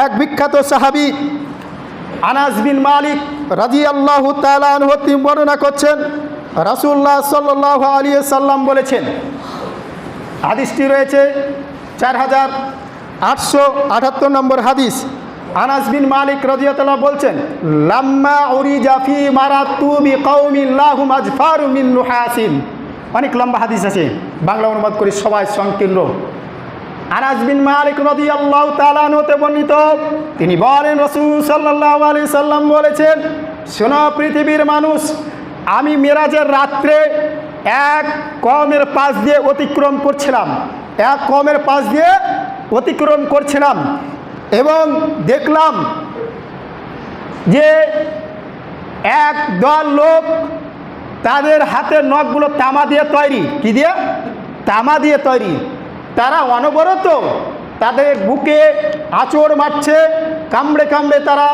এক বিখ্যাত সাহাবি আনাস বিন মালিক রাজি আল্লাহ তিনি বর্ণনা করছেন রাসুল্লাহ সাল্লাহ আলী সাল্লাম বলেছেন, হাদিসটি রয়েছে চার হাজার আটশো আটাত্তর নম্বর হাদিস। আনাস বিন মালিক রাজিয়াতাল্লাহ বলছেন, লাম্মা উরি জাফি মারা তুবি কৌমিল্লাহু মাজফারু মিন নুহাসিন। অনেক লম্বা হাদিস আছে, বাংলা অনুবাদ করি সবাই সংকীর্ণ। আনাস মালিক রাদিয়াল্লাহু তাআলা হতে বর্ণিত, তিনি বলেন, রাসূল সাল্লাল্লাহু আলাইহি সাল্লাম বলেছেন, শোনো পৃথিবীর মানুষ, আমি মেরাজের রাত্রে এক কমের পাশ দিয়ে অতিক্রম করছিলাম, এক কমের পাশ দিয়ে অতিক্রম করছিলাম এবং দেখলাম যে এক দল লোক তাদের হাতের নখগুলো তামা দিয়ে তৈরি। কি দিয়ে? তামা দিয়ে তৈরি। তারা অনবরত তাদের বুকে আঁচড় মারছে, কামড়ে কামড়ে তারা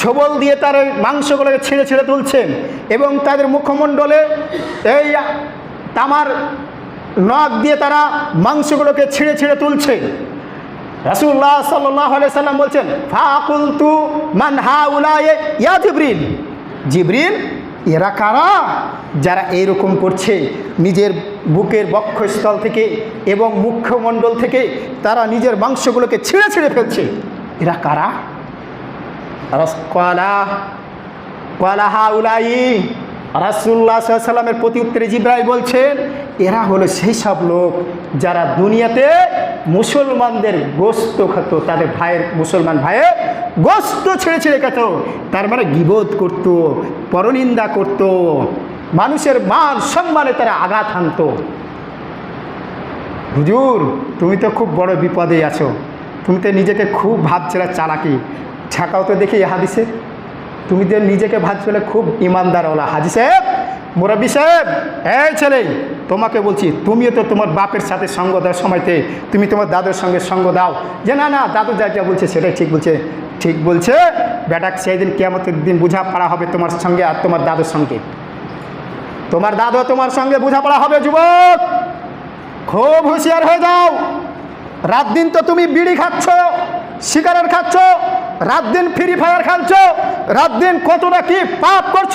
ছবল দিয়ে তার মাংসগুলোকে ছিঁড়ে ছিঁড়ে তুলছেন এবং তাদের মুখমণ্ডলে এই তামার নখ দিয়ে তারা মাংসগুলোকে ছিঁড়ে ছিঁড়ে তুলছে। রাসুল্লাহ সাল্লাহ সাল্লাম বলছেন ফাকুল কুলতু মান হা উলায়ে ইয়া জিবরিল। জিবরিল এরা কারা? যারা এইরকম করছে, নিজের বুকের বক্ষস্থল থেকে এবং মুখ্যমণ্ডল থেকে তারা নিজের মাংসগুলোকে ছিঁড়ে ছিঁড়ে ফেলছে। এরা কারা? কলা কলাহা উলাই রাসুল্লাহ সাল্লামের প্রতি উত্তরে জিব্রাইল বলছেন এরা হলো সেই সব লোক যারা দুনিয়াতে মুসলমানদের গোস্ত খেত, তাদের ভাইয়ের, মুসলমান ভাইয়ের গোস্ত ছেড়ে ছেড়ে খেত। তার মানে গিবোধ করত, পরনিন্দা করত, মানুষের মান সম্মানে তারা আঘাত হানত। হুজুর, তুমি তো খুব বড় বিপদে আছো, তুমি তো নিজেকে খুব ভাবছিলে চালাকি। ছাকাও তো দেখি হাদিসে। তুমি যে নিজেকে ভাবছিলে খুব ইমানদারওয়ালা, হাজি সাহেব, মুরব্বী সাহেব, এই ছেলে, তোমাকে বলছি, তুমিও তো তোমার বাপের সাথে সঙ্গ দেওয়ার সময়তে, তুমি তোমার দাদুর সঙ্গে সঙ্গ দাও। যে না না, দাদু যা যা বলছে সেটাই ঠিক বলছে ঠিক বলছে। বেটা সেই দিন কেমতের দিন বোঝাপড়া হবে তোমার সঙ্গে আর তোমার দাদুর সঙ্গে। তোমার দাদু তোমার সঙ্গে বোঝাপড়া হবে, যুবক। খুব হুঁশিয়ার হয়ে যাও। রাত দিন তো তুমি বিড়ি খাচ্ছ, সিগারেট খাচ্ছ রাত দিন ফ্রি ফায়ার খেলছো? রাত দিন কতটা কি পাপ করছ?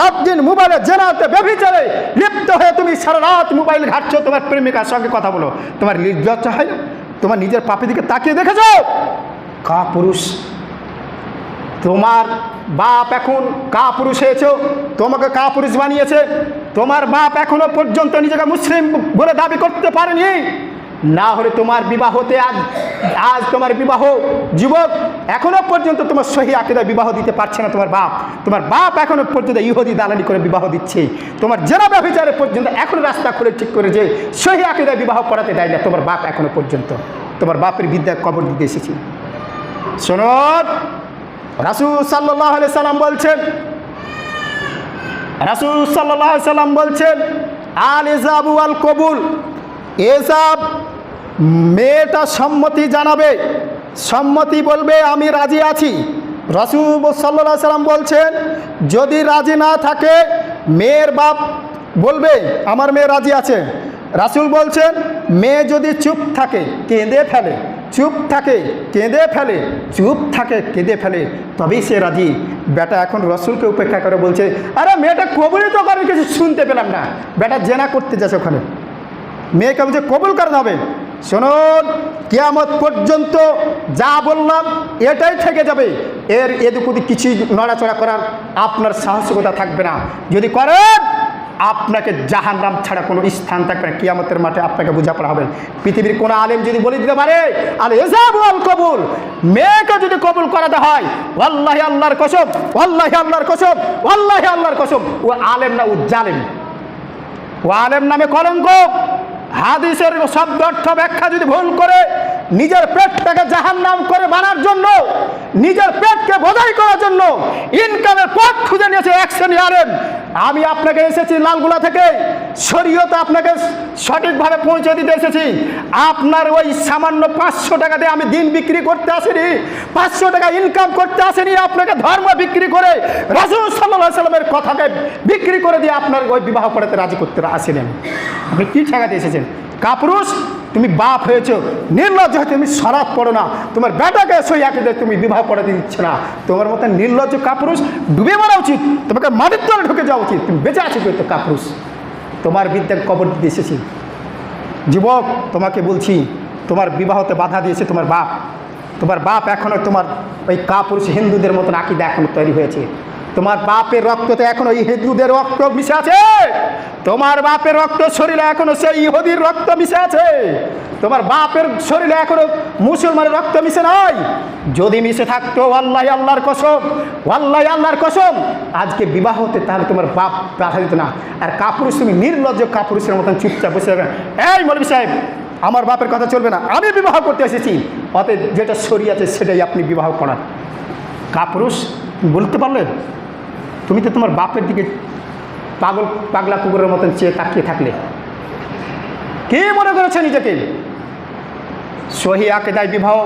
রাত দিন মোবাইলে জেনাতে ব্যভিচারে লিপ্ত হয়ে তুমি সারা রাত মোবাইল ঘাটছো। তোমার প্রেমিকার সঙ্গে কথা বলো। তোমার লজ্জা হয় তোমার নিজের পাপের দিকে তাকিয়ে দেখেছ? কা পুরুষ তোমার বাপ এখন কা পুরুষ হয়েছ। তোমাকে কা পুরুষ বানিয়েছে। তোমার বাপ এখনও পর্যন্ত নিজেকে মুসলিম বলে দাবি করতে পারেনি। না হলে তোমার বিবাহতে আজ আজ তোমার বিবাহ, যুবক, এখনও পর্যন্ত তোমার সহি আকিদা বিবাহ দিতে পারছে না তোমার বাপ। তোমার বাপ এখনও পর্যন্ত ইহুদি দালালি করে বিবাহ দিচ্ছে। তোমার জেনা ব্যবচারে পর্যন্ত এখন রাস্তা খুলে ঠিক করে যে সহি আকিদা বিবাহ করাতে দেয় না তোমার বাপ এখনও পর্যন্ত। তোমার বাপের বিদ্যা কবর দিতে এসেছি। শোনট রাসুল সাল্লাহ সাল্লাম বলছেন, রাসুল সাল্লাহ সাল্লাম বলছেন আল এজাবু আল কবুল এজাব মেয়েটা সম্মতি জানাবে। সম্মতি বলবে, আমি রাজি আছি। রাসুল সাল্লাহ সাল্লাম বলছেন, যদি রাজি না থাকে, মেয়ের বাপ বলবে, আমার মেয়ে রাজি আছে রাসুল বলছেন, মেয়ে যদি চুপ থাকে, কেঁদে ফেলে, চুপ থাকে, কেঁদে ফেলে, চুপ থাকে, কেঁদে ফেলে, তবেই সে রাজি। বেটা এখন রসুলকে উপেক্ষা করে বলছে, আরে মেয়েটা কবুলই তো করে, কিছু শুনতে পেলাম না। বেটা জেনা করতে যাচ্ছে ওখানে। মেয়েকে বলছে, কবুল করে যাবে শুনুন, কেয়ামত পর্যন্ত যা বললাম, এটাই থেকে যাবে। এর এদিক কিছুই নড়াচড়া করার আপনার সাহসিকতা থাকবে না। যদি করেন, আপনাকে জাহান নাম ছাড়া কোনো স্থান থাকবে না। কিয়ামতের মাঠে আপনাকে বোঝাপড়া হবে। পৃথিবীর কোনো আলেম যদি বলে দিতে পারে, আলে এজাব আল কবুল। মেয়েকে যদি কবুল করাতে হয় আল্লাহ আল্লাহর কসম আল্লাহ আল্লাহর কসম আল্লাহ আল্লাহর কসম। ও আলেম না, ও জালেম। ও আলেম নামে কলঙ্ক। হাদিসের শব্দ অর্থ ব্যাখ্যা যদি ভুল করে নিজের পেটটাকে জাহান নাম করে বানার জন্য নিজের পেটকে বোঝাই করার জন্য ইনকামের পথ খুঁজে নিয়েছে এক শ্রেণি আমি আপনাকে এসেছি লালগুলা থেকে। শরীয়তে আপনাকে সঠিকভাবে পৌঁছে দিতে এসেছি। আপনার ওই সামান্য পাঁচশো টাকা দিয়ে আমি দিন বিক্রি করতে আসিনি। পাঁচশো টাকা ইনকাম করতে আসিনি। আপনাকে ধর্ম বিক্রি করে রাসুল সাল্লাহ সাল্লামের কথাকে বিক্রি করে দিয়ে আপনার ওই বিবাহ করাতে রাজি করতে আসেনি। আপনি কী ঠেকাতে এসেছেন? কাপুরুষ? তুমি বাপ হয়েছো, নির্লজ্জ হয়ে তুমি সরাত পড়ো না। তোমার বেটাকে সই একে তুমি বিবাহ পড়াতে দিচ্ছে না। তোমার মতো নির্লজ্জ কাপুরুষ ডুবে মারা উচিত, তোমাকে মাটির তলে ঢুকে যাওয়া উচিত। তুমি বেঁচে আছো তো কাপুরুষ। তোমার বিদ্যার কবর দিতে এসেছি। যুবক, তোমাকে বলছি, তোমার বিবাহতে বাধা দিয়েছে তোমার বাপ। তোমার বাপ এখনও তোমার ওই কাপুরুষ হিন্দুদের মতন আকিদা এখনও তৈরি হয়েছে। তোমার বাপের রক্ততে এখন হিন্দুদের রক্ত মিশে আছে। তোমার বাপের রক্ত শরীরে এখনও সেই ইহুদির রক্ত মিশে আছে। তোমার বাপের শরীরে এখনও মুসলমানের রক্ত মিশে নাই। যদি মিশে থাকতো, আল্লাহ আল্লাহর কসম, আল্লাহ আল্লাহর কসম, আজকে বিবাহ হতে তাহলে তোমার বাপ বাধা দিত না। আর কাপুরুষ তুমি নির্লজ্জ কাপুরুষের মতন চুপচাপ বসে থাকবে। এই মৌলবী সাহেব, আমার বাপের কথা চলবে না। আমি বিবাহ করতে এসেছি। অতএব যেটা সরি আছে, সেটাই আপনি বিবাহ করান। কাপুরুষ, বলতে পারলে? তুমি তো তোমার বাপের দিকে পাগল, পাগলা কুকুরের মতন চেয়ে তাকিয়ে থাকলে। কে মনে করেছে নিজেকে? সহি আকেদায় বিবাহ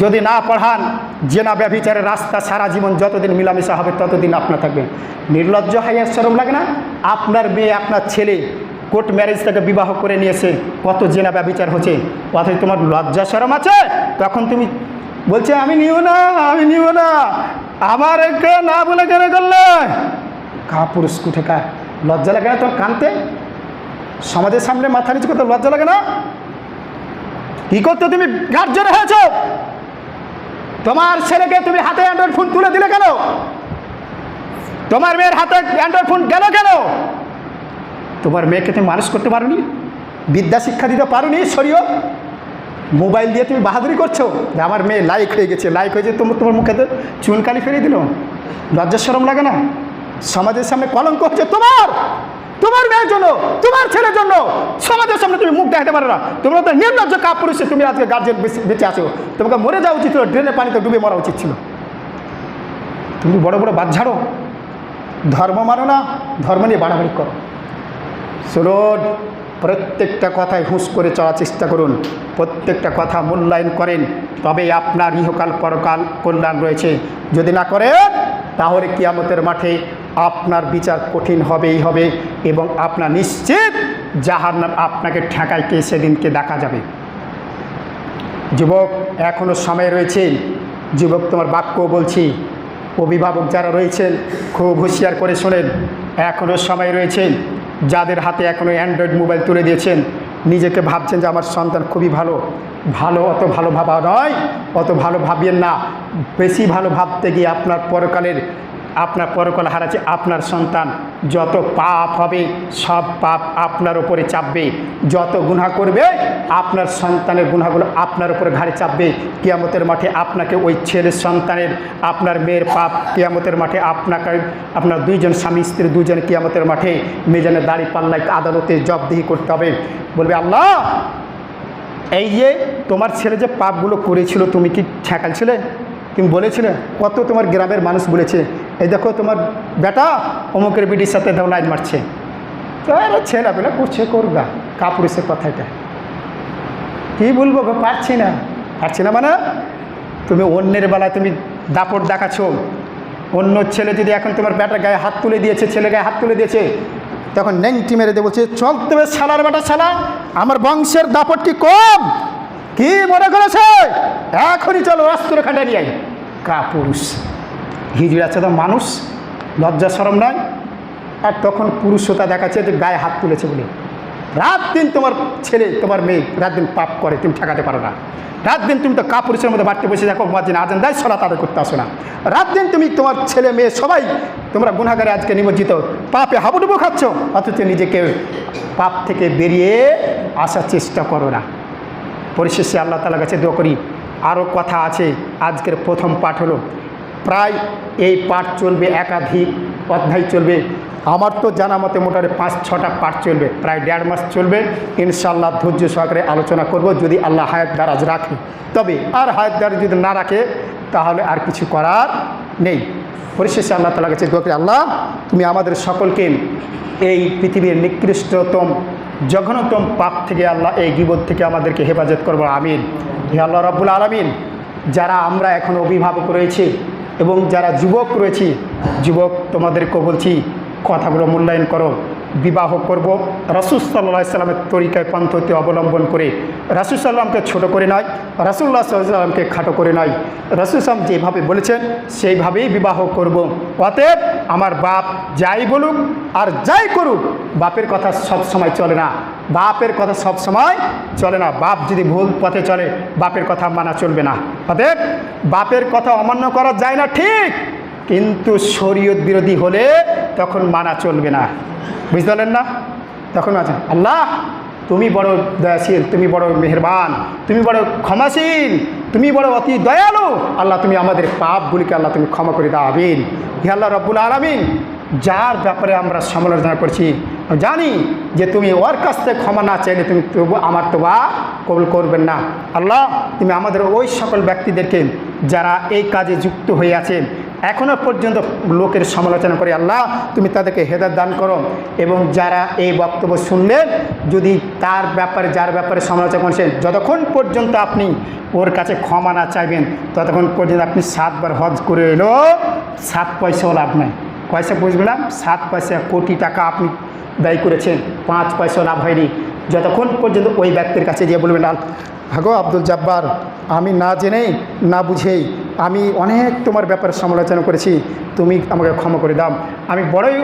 যদি না পড়ান, জেনা ব্যভিচারের রাস্তা সারা জীবন যতদিন মিলামেশা হবে ততদিন আপনার থাকবেন নির্লজ্জ হাইয়া সরম লাগে না? আপনার মেয়ে, আপনার ছেলে কোর্ট ম্যারেজ থেকে বিবাহ করে নিয়েছে, কত জেনা ব্যভিচার হচ্ছে, অথচ তোমার লজ্জা সরম আছে? তখন তুমি বলছে, আমি নিও না, আমি নিও না। আমার একে না বলে কেন করলে? কা কুঠে কা লজ্জা লাগে না তোমার কানতে? সমাজের সামনে মাথা নিচু করতে লজ্জা লাগে না? কি করতে তুমি গার্জেন হয়েছ? তোমার ছেলেকে তুমি হাতে অ্যান্ড্রয়েড ফোন তুলে দিলে কেন? তোমার মেয়ের হাতে অ্যান্ড্রয়েড ফোন গেল কেন? তোমার মেয়েকে তুমি মানুষ করতে পারোনি? বিদ্যা শিক্ষা দিতে পারোনি সরিও মোবাইল দিয়ে তুমি বাহাদুরি করছ? আমার মেয়ে লাইক হয়ে গেছে লাইক হয়েছে তোমার তোমার মুখে তো চুনকালি ফেলে দিল। লজ্জা সরম লাগে না? সমাজের সামনে কলঙ্ক হচ্ছে তোমার! তোমার মেয়ের জন্য, তোমার ছেলের জন্য। সমাজের সামনে তুমি মুখ দেখাতে পারো না। তোমরা তো নির্লজ্জ কাপ পুরুষে তুমি আজকে গার্জেন বেঁচে আছো। তোমাকে মরে যাওয়া উচিত ছিল ড্রেনের পানিতে ডুবে মরা উচিত ছিল। তুমি বড় বড় বাদ ঝাড়ো, ধর্ম মানো না, ধর্ম নিয়ে বাড়াবাড়ি করো। শুনুন প্রত্যেকটা কথায় হুঁশ করে চলার চেষ্টা করুন। প্রত্যেকটা কথা মূল্যায়ন করেন। তবে আপনার ইহকাল, পরকাল কল্যাণ রয়েছে। যদি না করেন, তাহলে কিয়ামতের মাঠে আপনার বিচার কঠিন হবেই হবে এবং আপনার নিশ্চিত যাহার নাম আপনাকে ঠেকাইকে সেদিনকে দেখা যাবে। যুবক এখনও সময় রয়েছে। যুবক, তোমার বাক্য বলছি। অভিভাবক যারা রয়েছেন, খুব হুঁশিয়ার করে শোনেন। এখনও সময় রয়েছে। যাদের হাতে এখনও অ্যান্ড্রয়েড মোবাইল তুলে দিয়েছেন, নিজেকে ভাবছেন যে আমার সন্তান খুবই ভালো। ভালো অত ভালো ভাবা নয়, অত ভালো ভাবিয়েন না। বেশি ভালো ভাবতে গিয়ে আপনার পরকালের আপনার পরকাল হারাচ্ছে আপনার সন্তান। যত পাপ হবে, সব পাপ আপনার উপরে চাপবে। যত গুনাহ করবে, আপনার সন্তানের গুনাহগুলো আপনার উপরে ঘাড়ে চাপবে। কিয়ামতের মাঠে আপনাকে ওই ছেলের সন্তানের, আপনার মেয়ের পাপ কিয়ামতের মাঠে আপনাকে, আপনার দুইজন স্বামী, স্ত্রী দুজন কিয়ামতের মাঠে মেজানের দাড়ি পাল্লায় আদালতে জবদিহি করতে হবে। বলবে, আল্লাহ, এই যে তোমার ছেলে যে পাপগুলো করেছিল, তুমি কি ছেঁকালছিলে তুমি বলেছিলে, কত তোমার গ্রামের মানুষ বলেছে এই দেখো তোমার বেটা অমুকের বিডির সাথে দাও লাইন মারছে। তো আরে ছেলেপেলা করছে করবা কাপুরুষের কথা এটা। কী বলব গো, পারছি না। পারছি না মানে তুমি অন্যের বেলায় তুমি দাপট দেখাচ্ছ। অন্য ছেলে যদি এখন তোমার বেটার গায়ে হাত তুলে দিয়েছে ছেলে গায়ে হাত তুলে দিয়েছে, তখন ন্যাংটি মেরে দিয়ে বলছে, চল তবে ছালার বেটা ছালা আমার বংশের দাপট কি কম? কি মনে করেছে? এখনই চলো অস্ত্র খাটা নিয়ে আই। কা পুরুষ হিজড়ি আছে তো মানুষ, লজ্জা সরম নয় আর তখন পুরুষতা দেখাচ্ছে যে গায়ে হাত তুলেছে বলে। রাত দিন তোমার ছেলে, তোমার মেয়ে, রাত দিন পাপ করে, তুমি ঠেকাতে পারো না। রাত দিন তুমি তো কাপুরুষের মধ্যে বাড়তে বসে দেখো মাঝে আজান দেয় সলা তাদের করতে আসো না। রাত দিন তুমি তোমার ছেলে, মেয়ে, সবাই তোমরা গুণাগারে আজকে নিমজ্জিত। পাপে হাবুডুবু খাচ্ছ, অথচ নিজেকে পাপ থেকে বেরিয়ে আসার চেষ্টা করো না। পরিশেষে আল্লাহ তালার কাছে দোয়া করি। আরও কথা আছে, আজকের প্রথম পাঠ হলো প্রায় এই পাঠ চলবে একাধিক অধ্যায় চলবে। আমার তো জানা মতে মোটামুটি পাঁচ, ছটা পাঠ চলবে, প্রায় দেড় মাস চলবে। ইনশাল্লাহ ধৈর্য সহকারে আলোচনা করব যদি আল্লাহ হায়াত দারাজ রাখে। তবে আর হায়াত যদি না রাখে, তাহলে আর কিছু করার নেই। পরিশেষে আল্লাহ তালা কাছে দোয়া আল্লাহ, তুমি আমাদের সকলকে এই পৃথিবীর নিকৃষ্টতম, জঘন্যতম পাপ থেকে আল্লাহ এই গিবত থেকে আমাদেরকে হেফাজত করব। আমিন। হে আল্লাহ রব্বুল আলমিন, যারা আমরা এখন অভিভাবক রয়েছি এবং যারা যুবক রয়েছি যুবক তোমাদেরকে বলছি কথাগুলো মূল্যায়ন করো। বিবাহ করব। রাসুল সাল্লাহ সাল্লামের তরিকায় পন্থতে অবলম্বন করে রাসুল সাল্লামকে ছোট করে নয় রাসুল্লাহ সাল্লামকে খাটো করে নয় রাসুল সাল্লাম যেভাবে বলেছেন, সেইভাবেই বিবাহ করব। অতএব আমার বাপ যাই বলুক আর যাই করুক, বাপের কথা সব সময় চলে না। বাপের কথা সব সময় চলে না। বাপ যদি ভুল পথে চলে, বাপের কথা মানা চলবে না। অতএব বাপের কথা অমান্য করা যায় না ঠিক, কিন্তু শরীয়ত বিরোধী হলে তখন মানা চলবে না। বুঝতে পারলেন না? তখন আছে আল্লাহ, তুমি বড় দয়াশীল, তুমি বড় মেহেরবান, তুমি বড় ক্ষমাশীল, তুমি বড় অতি দয়ালু। আল্লাহ, তুমি আমাদের পাপগুলিকে আল্লাহ তুমি ক্ষমা করে দাও, আমিন। হে আল্লাহ রব্বুল আলমিন, যার ব্যাপারে আমরা সমালোচনা করছি জানি যে তুমি ওর কাছ থেকে ক্ষমা না চাইলে তুমি তবু আমার তোবা কবুল করবেন না। আল্লাহ, তুমি আমাদের ওই সকল ব্যক্তিদেরকে, যারা এই কাজে যুক্ত হয়ে আছেন এখনও পর্যন্ত লোকের সমালোচনা করে, আল্লাহ, তুমি তাদেরকে হেদার দান করো। এবং যারা এই বক্তব্য শুনলেন, যদি তার ব্যাপারে, যার ব্যাপারে সমালোচনা করছেন যতক্ষণ পর্যন্ত আপনি ওর কাছে ক্ষমা না চাইবেন, ততক্ষণ পর্যন্ত আপনি সাতবার হজ করে এলো, সাত পয়সাও লাভ নাই। পয়সা বুঝলাম? সাত পয়সা কোটি টাকা আপনি ব্যয় করেছেন, পাঁচ পয়সা লাভ হয়নি। যতক্ষণ পর্যন্ত ওই ব্যক্তির কাছে গিয়ে বলবেন হাগো আব্দুল জব্বার, আমি না জেনেই, না বুঝেই, আমি অনেক তোমার ব্যাপারে সমালোচনা করেছি, তুমি আমাকে ক্ষমা করে দাও। আমি বড়ই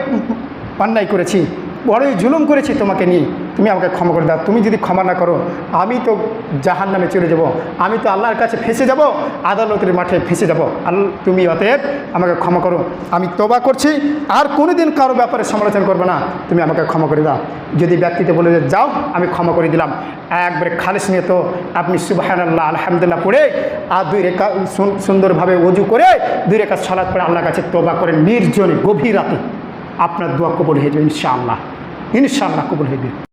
অন্যায় করেছি। বড়ই জুলুম করেছি তোমাকে নিয়ে। তুমি আমাকে ক্ষমা করে দাও। তুমি যদি ক্ষমা না করো, আমি তো জাহান নামে চলে যাব। আমি তো আল্লাহর কাছে ফেসে যাব, আদালতের মাঠে ফেসে যাব। আল্লাহ তুমি অতএব আমাকে ক্ষমা করো। আমি তোবা করছি, আর কোনো দিন কারও ব্যাপারে সমালোচনা করবে না। তুমি আমাকে ক্ষমা করে দাও। যদি ব্যক্তিতে বলে যে, যাও, আমি ক্ষমা করে দিলাম। একবারে খালিস নিয়ে তো আপনি সুবাহান আল্লাহ আলহামদুলিল্লাহ পড়ে, আর দুই রেখা সুন- সুন্দরভাবে অজু করে, দুই রেখা সলাৎ পড়ে আল্লাহর কাছে তোবা করে নির্জনে, গভীর রাতে। আপনার দোয়া কবল হয়ে যাবে ইনশাআল্লাহ। ইনশাআল্লাহ কবল হয়ে যাবে।